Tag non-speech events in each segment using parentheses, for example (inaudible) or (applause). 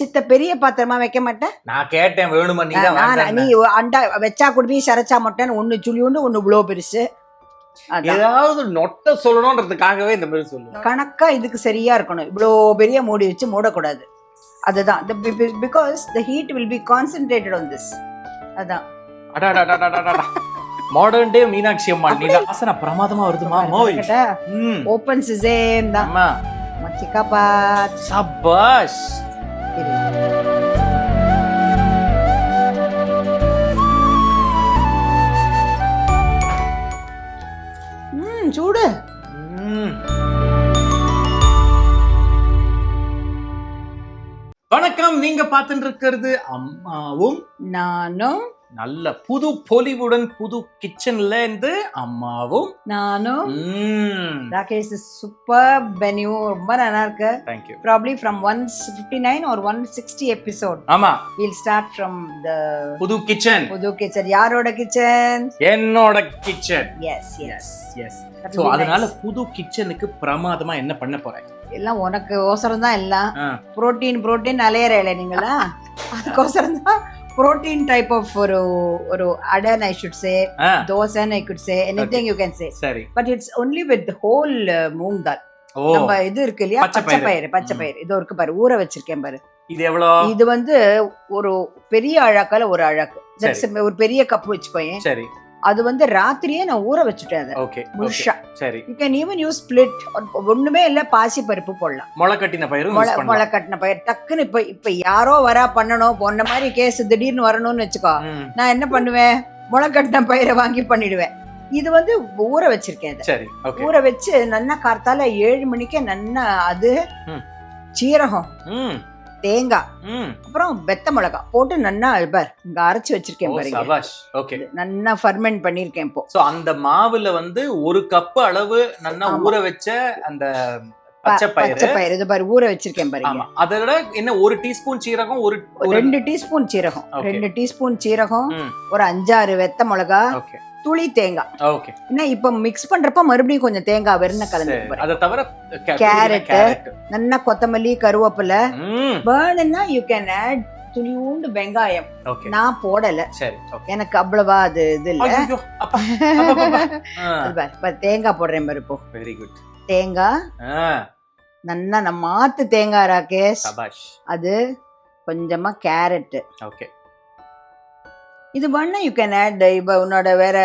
சித்த பெரிய பாத்திரமா வைக்க மாட்டேன். நான் கேட்டேன் வேணுமா? நீ நீ அண்டா வச்சா குடுப்பி சரைச்சா மாட்டேன்னு ஒண்ணு சுழி உண்டு ஒண்ணு இவ்வளோ பெருசு. ஏதாவது நொட்ட சொல்லணும்ன்றதுக்காகவே இந்த மாதிரி சொல்லுவேன் கணக்கா இதுக்கு சரியா இருக்கணும். இவ்வளோ பெரிய மூடி வச்சு மூடக்கூடாது. அதுதான். Because the heat will be concentrated on this அதான். மாடர்ன் டே மீனாட்சி அம்மா நீ வாசனை பிரமாதமா வருதுமா? மோய். ம். ஓப்பன் சிசேம் தான். அம்மா. மச்சிக்காப்பா சபாஷ். ம் சூடு. வணக்கம் நீங்க பார்த்துட்டு இருக்கிறது அம்மாவும் நானும் நல்ல புது பொலிவுடன் புது கிச்சன்ல இருந்து அம்மாவும் நானும். ராகேஷ் சூப்பர் மெனு ரொம்ப நல்லா இருக்கு. Thank you probably from one fifty nine ஒரு ஒன் சிக்ஸ்டி எபிசோட் ஆமா. வில் ஸ்டார்ட் ஃப்ரம் த புது கிச்சன். புது கிச்சன். யாரோட கிச்சன்? என்னோட kitchen. Yes yes yes so அதனால புது கிச்சனுக்கு பிரமாதமா என்ன பண்ண போறேன்? எல்லாம் உனக்கு ஓசரம் தான் எல்லாம். புரோட்டீன் புரோட்டீன் அலையறல நீங்களா? (laughs) அதுக்கோசரம் தான் புரோட்டீன் டைப் ஆஃப் ஒரு ஒரு அடன் I should say ah, தோசைன்னு I could say anything you can say சரி. But it's only with whole moong dal நம்ம இது இருக்கு இல்லையா? பச்சை பயிறு. பச்சை. பயிறு. இதோ இருக்கு பாரு ஊற வச்சிருக்கேன் பாரு. இது எவ்வளவு இது வந்து ஒரு பெரிய அழாக்கால ஒரு. That's ஒரு பெரிய கப் வச்சுக்கோயேன். சரி. அது வந்து ராத்திரியே நான் ஊற வச்சுட்டேன் அதை. ஓகே முழுஷா சரி. You can even use split ஒண்ணுமே இல்ல பாசி பருப்பு போடலாம். முளை கட்டின பயிரும் முளை கட்டின பயிர். டக்குன்னு இப்ப இப்ப யாரோ வரா பண்ணணும். பொண்ண மாதிரி கேஸ் திடீர்னு வரணும்னு வச்சுக்கோ. நான் என்ன பண்ணுவேன்? முளை கட்டின பயிரை வாங்கி பண்ணிடுவேன். இது வந்து ஊற வச்சிருக்கேன் சரி ஊற வச்சு நன்னா கார்த்தால ஏழு மணிக்கே நன்னா அது. சீரகம். தேங்காய். அப்புறம் வெத்த மிளகா. போட்டு நன்னா பார் இங்க அரைச்சு வச்சிருக்கேன் பாருங்க. சபாஷ். ஓகே. நன்னா ஃபர்மெண்ட் பண்ணிருக்கேன் இப்போ. சோ அந்த மாவுல வந்து ஒரு கப் அளவு நல்லா. ஊற வச்ச அந்த பச்சை பயிறு. பச்சை பயிறு இது பாரு ஊற வச்சிருக்கேன் பாருங்க. அதோட என்ன ஒரு டீஸ்பூன் சீரகம் ஒரு ரெண்டு டீஸ்பூன் சீரகம். ரெண்டு டீஸ்பூன் சீரகம். ஒரு அஞ்சாறு வெத்த மிளகா ஓகே துளி தேங்காய். ஓகே. என்ன இப்ப மிக்ஸ் பண்றப்ப மறுபடியும் கொஞ்சம் தேங்காய் வெறும் கலந்து. அத தவிர. கேரட் நன்னா கொத்தமல்லி கருவேப்பிலை. வேணும்னா யூ கேன் ஆட் துளியூண்டு வெங்காயம். ஓகே. நான் போடல. எனக்கு அவ்வளவா அது இது இல்ல. தேங்காய் போடுறேன் பாரு இப்போ. வெரி குட் தேங்காய். நன்னா நம்ம மாத்து தேங்காய் ராகேஷ். அது கொஞ்சமா கேரட் ஓகே. இது வேணா யூ கேன் ஆட் இப்போ உன்னோட வேற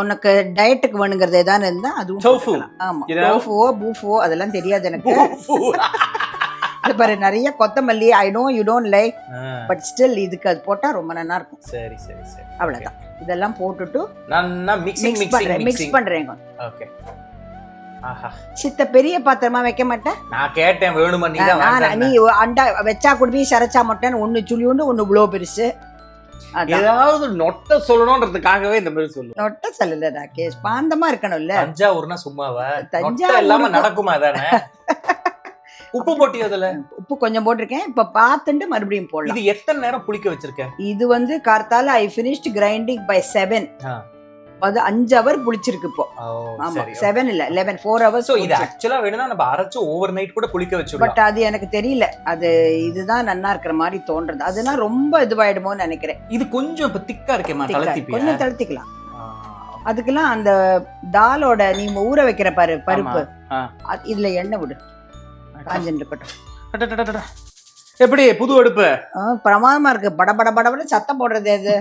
உனக்கு டயட்டுக்கு வேணுங்கிறது ஏதாவது இருந்தா அதுவும். போட்டுக்கலாம். ஆமா. டோஃபுவோ பூஃபுவோ அதெல்லாம் தெரியாது எனக்கு. இது பாரு நிறைய கொத்தமல்லி I know you don't like but still இதுக்கு அது போட்டா ரொம்ப நல்லா இருக்கும். சரி சரி சரி. அவ்வளவுதான். இதெல்லாம் போட்டுட்டு நல்லா மிக்சிங் மிக்ஸ் பண்றேன் மிக்ஸ் பண்றேன் ஓகே சித்த பெரிய பாத்திரமா வைக்க மாட்டேன் நான் கேட்டேன் வேணுமா? நீ நான் அண்டா வச்சா குடுப்பி சரைச்சா மாட்டேன்னு ஒண்ணு சுழி உண்டு ஒண்ணு இவ்வளோ பெருசு. ஏதாவது நொட்ட சொல்லணும்ன்றதுக்காகவே இந்த மாதிரி சொல்லுவேன் நொட்ட சொல்லல ராகேஷ். பாந்தமா இருக்கணும்ல. தஞ்சாவூர்னா சும்மாவா? தஞ்சாவூர் இல்லாம நடக்குமா தானே (laughs) உப்பு போட்டி அதுல? உப்பு கொஞ்சம் போட்டிருக்கேன். இப்ப பார்த்துட்டு மறுபடியும் போடலாம். இது எத்தனை நேரம் புளிக்க வச்சிருக்க? இது வந்து கார்த்தால I finished grinding by seven. அது அஞ்சு ஹவர் புளிச்சிருக்கு இப்போ. ஆமா செவன் இல்ல லெவன் ஃபோர் ஹவர்ஸ் இது ஆக்சுவலா வேணும்னா நம்ம அரைச்சு ஓவர் நைட் கூட புளிக்க வச்சிடலாம். பட் அது எனக்கு தெரியல. அது இதுதான் நன்னா இருக்கிற மாதிரி தோன்றது. அதெல்லாம் ரொம்ப இதுவாயிடுமோன்னு நினைக்கிறேன். இது கொஞ்சம் இப்ப திக்கா தளத்திப்பியா கொஞ்சம் தளர்த்திக்கலாம். அதுக்கெல்லாம் அந்த தாலோட நீ ஊற வைக்கிற பாரு பருப்பு. இதுல எண்ணெய் விடு. காஞ்சன் இருக்கட்டும். எப்படி புது அடுப்பு பிரமாதமா இருக்கு பட பட படபட சத்தம் போடுறது அது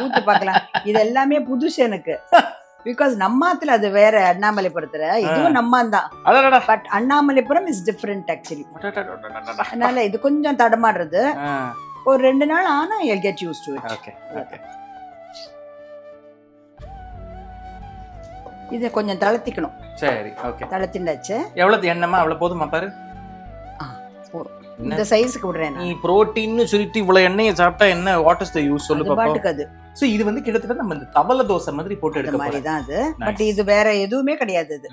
ஊத்து பார்க்கலாம் இது எல்லாமே புதுசு எனக்கு பிகாஸ் நம்மாத்துல அது வேற அண்ணாமலைபுரத்துல இதுவும் நம்மான் தான். But Annamalaipuram is different actually. அதனால இது கொஞ்சம் தடமாடுறது ஒரு ரெண்டு நாள் ஆனா I'll get used to it. இதை கொஞ்சம் தளர்த்திக்கணும் சரி ஓகே தளர்த்திண்டாச்சு எவ்வளவு எண்ணமா அவ்வளவு போதுமா பாரு போதும். இந்த சைஸுக்கு விடுறேன் நீ நான். புரோட்டீன் சொல்லிட்டு இவ்வளவு எண்ணெயை சாப்பிட்டா என்ன? வாட் இஸ் த யூஸ் சொல்லு பாட்டுக்கு அது. சோ இது வந்து கிட்டத்தட்ட நம்ம இந்த தவள தோசை மாதிரி போட்டு எடுக்க மாதிரி தான் அது. பட் இது வேற எதுவுமே கிடையாது இது.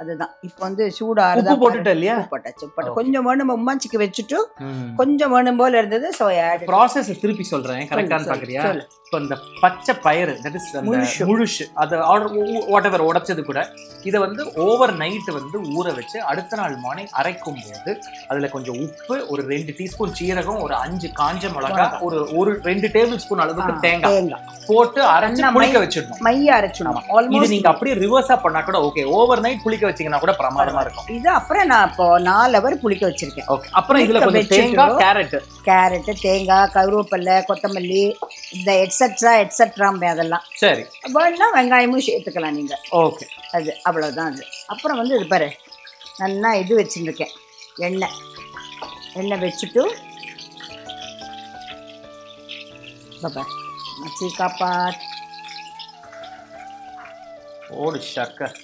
அதுதான். இப்போ வந்து சூடாக உப்பு போட்டுட்ட இல்லையா? போட்டாச்சு. போட்டு Okay. கொஞ்சம் வேணும் உம்மாச்சிக்கு வச்சுட்டு கொஞ்சம் வேணும் போல இருந்தது ஸோ ப்ராசஸ் திருப்பி சொல்றேன். கரெக்டானு பாக்குறியா? இப்போ இந்த பச்சை பயிறு தட் இஸ் அந்த. முழுசு. அது வாட் எவர் உடைச்சது கூட இதை வந்து ஓவர் நைட் வந்து ஊற வச்சு அடுத்த நாள் மார்னிங் அரைக்கும் போது அதுல கொஞ்சம் உப்பு ஒரு ரெண்டு டீஸ்பூன் சீரகம் ஒரு அஞ்சு காஞ்ச மிளகாய் மிளகாய். ஒரு ஒரு ரெண்டு டேபிள் ஸ்பூன் அளவுக்கு தேங்காய் போட்டு அரைச்சு புளிக்க வச்சிடணும். மைய அரைச்சிடணும். இது ஆல்மோஸ்ட் நீங்க அப்படியே ரிவர்ஸா பண்ணா கூட ஓகே ஓவர் நைட் புளிக்க வச்சீங்கன்னா கூட பிரமாதமா இருக்கும். இது அப்புறம் நான் இப்போ நாலு அவர் புளிக்க வச்சிருக்கேன். ஓகே அப்புறம் இதுல கொஞ்சம் தேங்காய் கேரட் கேரட்டு தேங்காய் கருவேப்பிலை கொத்தமல்லி இந்த எட்ஸட்ரா எட்ஸட்ராம் அதெல்லாம். சரி. வேணும்னா வெங்காயமும் சேர்த்துக்கலாம் நீங்க. ஓகே. அது அவ்வளவுதான் அது. அப்புறம் வந்து இது பாரு நல்லா இது வச்சுருக்கேன். எண்ணெய். எண்ணெய் வச்சுட்டு பாப்பா மச்சி காப்பாத். ஓடு ஷக்க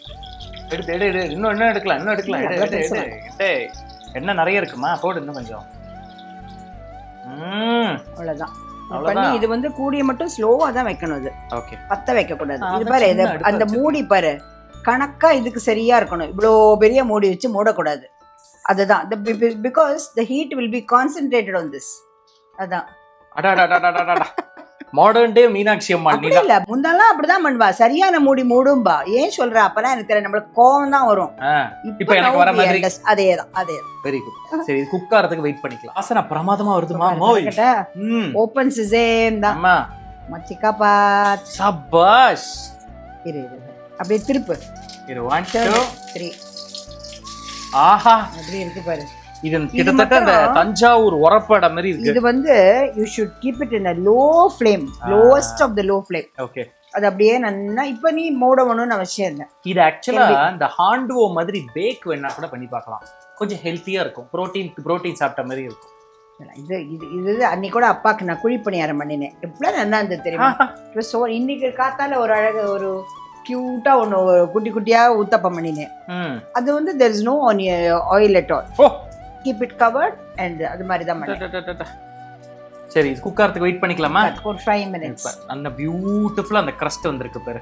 எடுத்து எடு எடு. இன்னும் இன்னும் எடுக்கலாம் இன்னும் எடுக்கலாம். எடு எடு எடு. டேய் என்ன நிறைய இருக்குமா? போடு இன்னும் கொஞ்சம். அவ்வளவுதான். பண்ணி இது வந்து கூடிய மட்டும் ஸ்லோவா தான் வைக்கணும் இது. ஓகே பத்த வைக்க கூடாது இது பாரு இது அந்த. மூடி பாரு. கணக்கா இதுக்கு சரியா இருக்கணும். இவ்வளோ பெரிய மூடி வச்சு மூடக்கூடாது. அதுதான். Because the heat will be concentrated on this அதான். அடாடாடாடாடாடா மாடர்ன் டே மீனாட்சி அம்மா இல்ல. முந்தெல்லாம் அப்படிதான் பண்ணுவா. சரியான மூடி மூடும்பா. ஏன் சொல்ற? அப்பதான் எனக்கு தெரியல நம்மளுக்கு கோவம் தான் வரும். இப்ப எனக்கு வர மாதிரி. அதேதான் அதே வெரி குட் சரி குக் ஆறதுக்கு வெயிட் பண்ணிக்கலாம். ஆசனா பிரமாதமா வருதுமா? மோய் ம். ஓப்பன் சிசேம் தான். அம்மா மச்சிக்கா பாத். சபாஷ். இரு இரு இரு. அப்படியே திருப்பு. இது ஒன் டூ த்ரீ ஆஹா. அப்படி இருக்கு பாரு. இது கிட்டத்தட்ட அந்த தஞ்சாவூர் உரப்பட மாதிரி இருக்கு. இது வந்து you should keep it in low flame ah. Lowest of the low flame okay அது அப்படியே நல்லா இப்ப நீ மூடணும்னு அவசியம் இல்லை. இது ஆக்சுவலா இந்த ஹாண்டுவோ மாதிரி பேக் வேணா கூட பண்ணி பார்க்கலாம். கொஞ்சம் ஹெல்த்தியா இருக்கும். புரோட்டீன் புரோட்டீன் சாப்பிட்ட மாதிரி இருக்கும். இது இது இது அன்னைக்கு கூட அப்பாக்கு நான் குழி பணியாரம் பண்ணினேன். எவ்வளவு நல்லா இருந்தது தெரியுமா? so இன்னைக்கு காத்தால ஒரு அழகு ஒரு கியூட்டா ஒன்று குட்டி குட்டியா ஊத்தப்பம் பண்ணினேன். அது வந்து there is no oil at all keep it covered and அது மாதிரி தான். சரி குக் வெயிட் பண்ணிக்கலாமா? ஒரு ஃபைவ் மினிட்ஸ் அந்த பியூட்டிஃபுல்லா அந்த crust வந்திருக்கு பாரு.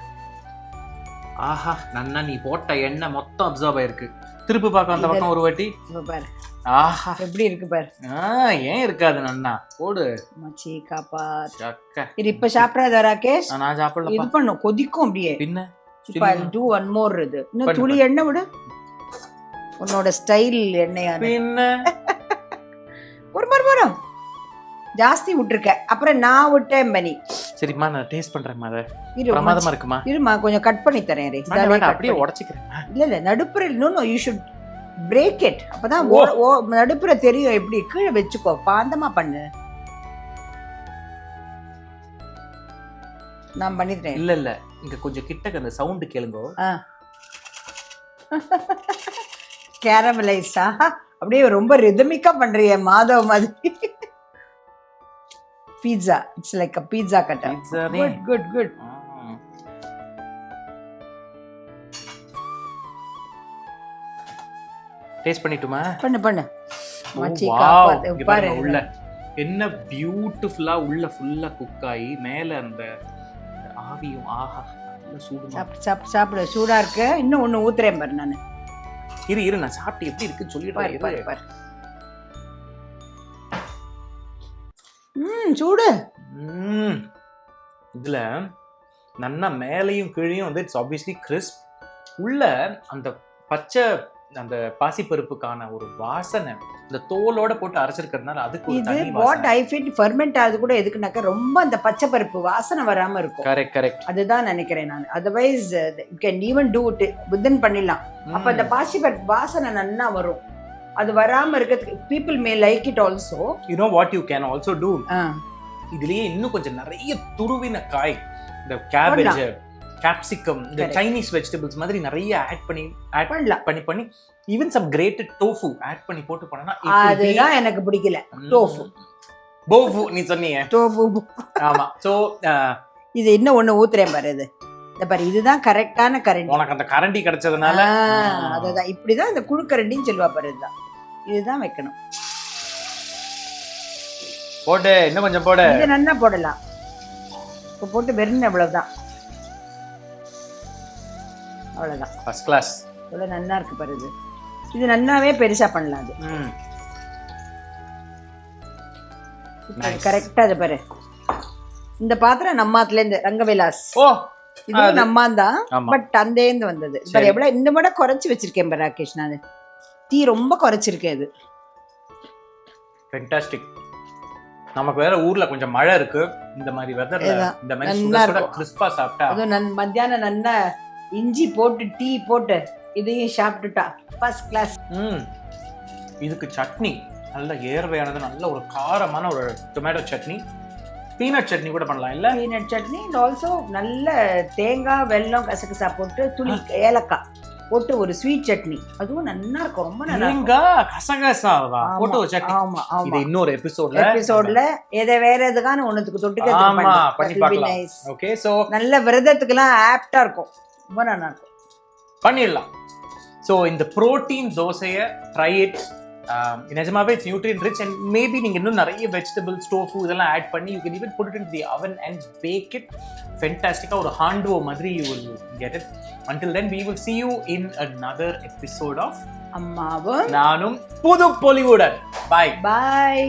ஆஹா நன்னா நீ போட்ட எண்ணெய் மொத்தம் அப்சர்வ் ஆயிருக்கு. திருப்பி பார்க்க அந்த பக்கம் ஒரு வாட்டி. பாரு. ஆஹா. எப்படி இருக்கு பாரு? ஏன் இருக்காது நன்னா? போடு. மச்சி காப்பா சக்க. இது இப்ப சாப்பிடாத ராகேஷ். நான் இது சாப்பிடலப்பா பண்ணும் கொதிக்கும் அப்படியே. பின்ன? டூ ஒன் மோர் இது. இன்னும் துளி எண்ணெய் விடு. உன்னோட ஸ்டைல் பின்ன? (laughs) ஒரு மாதிரி வரும் ஜாஸ்தி விட்டுருக்க. அப்புறம் நான் விட்டேன் பனி சரிம்மா நான் டேஸ்ட் பண்றேன் அதை. பிரமாதமா இருக்குமா? இருமா கொஞ்சம் கட் பண்ணி தரேன் cut அப்படியே. உடச்சிக்கிறேன் இல்ல இல்ல நடுப்புற இன்னொன்னு யூ ஷுட் பிரேக் இட் அப்பதான் நடுப்புற தெரியும் எப்படி. கீழே வச்சுக்கோ. பாந்தமா பண்ணு. நான் பண்ணிட்டேன் இல்ல இல்ல இங்க கொஞ்சம் கிட்டக்க அந்த சவுண்ட் கேளுங்க. (laughs) கேரமலைஸா அப்படியே ரொம்ப ரிதமிக்கா பண்றிய மாதவ மாதிரி. Pizza it's like a pizza cutter. Good good good taste பண்ணிட்டுமா? பண்ணு பண்ணு. பாரு. உள்ள. என்ன பியூட்டிஃபுல்லா உள்ள ஃபுல்லா குக் ஆகி மேல அந்த ஆவியும் ஆஹா நல்ல சூடுமா? சாப்பிடு சாப்பிடு. சூடா இருக்கு. இன்னும் ஒண்ணு ஊத்துறேன் பாரு நானு. இரு இரு நான் சாப்பிட்டு எப்படி இருக்குன்னு பாரு ம் சூடு. ம். இதுல நன்னா மேலையும் கீழையும் வந்து இட்ஸ் ஆப்வியஸ்லி கிறிஸ்ப் உள்ள அந்த பச்சை அந்த பாசிப்பருப்புக்கான ஒரு வாசனை இந்த தோலோட போட்டு அரைச்சிருக்கிறதுனால அதுக்கு இது வாட் ஐ ஃபீட் ஃபர்மெண்ட் ஆகுது கூட எதுக்குனாக்கா ரொம்ப அந்த பச்சை பருப்பு வாசனை வராம இருக்கும். கரெக்ட் கரெக்ட் அதுதான் நினைக்கிறேன் நான். Otherwise you can even do it புத்தன் பண்ணிடலாம். அப்ப அந்த பாசி பருப்பு வாசனை நன்னா வரும். அது வராம இருக்கிறதுக்கு people may like it also you know what you can also do இதுலயே இன்னும் கொஞ்சம் நிறைய துருவின காய் இந்த கேபேஜ் கேப்சிகம் இந்த. சைனீஸ் வெஜிடபிள்ஸ் மாதிரி நிறைய ஆட் பண்ணி ஆட் பண்ணலாம். பண்ணி பண்ணி even some grated tofu add பண்ணி போட்டு பண்ணனா அதுதான் எனக்கு பிடிக்கல. Tofu. போஃபு நீ சொன்னீங்க டோஃபு ஆமா. சோ இது இன்னும் ஒண்ணு ஊத்துறேன் பாரு இது. இந்த பாரு இதுதான் கரெக்டான கரண்டி. உனக்கு அந்த கரண்டி கிடைச்சதுனால. ஆ, அதுதான். இப்படிதான் இந்த குழு கரண்டின்னு சொல்லுவா பாரு இதுதான். இதுதான் வைக்கணும். போடு இன்னும் கொஞ்சம் போடு. இது நல்லா போடலாம். இப்போ போட்டு வெறும் அவ்வளவுதான். அவ்வளவுதான். ஃபர்ஸ்ட் கிளாஸ் இவ்வளோ நன்னா இருக்கு பாரு இது. இது நன்னாவே பெருசா பண்ணலாம் அது. ம். Nice. கரெக்டா அது பாரு. இந்த பாத்திரம் நம்மாத்துல இருந்து ரங்கவிலாஸ். ஓ இதுவும் நம்மான் தான் பட் அந்தேந்து வந்தது. பாரு எவ்வளவு இந்த விட குறைச்சு வச்சிருக்கேன் பாரு ராகேஷ் நான். தீ ரொம்ப குறைச்சிருக்கேன் இது. ஃபென்டாஸ்டிக் நமக்கு வேற ஊர்ல கொஞ்சம் மழை இருக்கு. இந்த மாதிரி வெதர்ல. இந்த மாதிரி நல்லா. கிறிஸ்பா சாப்பிட்டா. மத்தியானம் நல்லா இஞ்சி போட்டு டீ போட்டு இதையும் சாப்பிட்டுட்டா. ஃபர்ஸ்ட் கிளாஸ் ம். இதுக்கு சட்னி. நல்ல ஏர்வையானது நல்ல ஒரு காரமான ஒரு டொமேட்டோ சட்னி. பீனட் சட்னி கூட பண்ணலாம் இல்ல? பீனட் சட்னி அண்ட் ஆல்சோ நல்ல தேங்காய் வெல்லம் கசகசா போட்டு துளி ஏலக்காய் போட்டு ஒரு ஸ்வீட் சட்னி. அதுவும் நல்லா இருக்கும் ரொம்ப நல்லா இருக்கும். கசகசாவா? போட்டு ஒரு சட்னி. ஆமா இது ஆமா இன்னொரு எபிசோட்ல எபிசோட்ல எதை வேற எதுக்கான ஒண்ணுத்துக்கு தொட்டுக்க ஆமா, பண்ணி பார்க்கலாம். ஓகே சோ நல்ல விரதத்துக்குலாம் ஆப்டா இருக்கும். ரொம்ப நல்லா இருக்கும். பண்ணிடலாம். ஸோ இந்த ப்ரோட்டீன் தோசையை ட்ரை இட் நிஜமாவே it's nutrient rich and maybe நீங்கள் இன்னும் நிறைய வெஜிடபிள்ஸ் டோஃபு இதெல்லாம் ஆட் பண்ணி you can even put in the oven and bake it ஃபென்டாஸ்டிக்காக ஒரு ஹாண்ட்வோ மாதிரி you will get it until then we will see you in another episode of அம்மாவும் நானும் புது பொலிவுடன். பாய் பாய்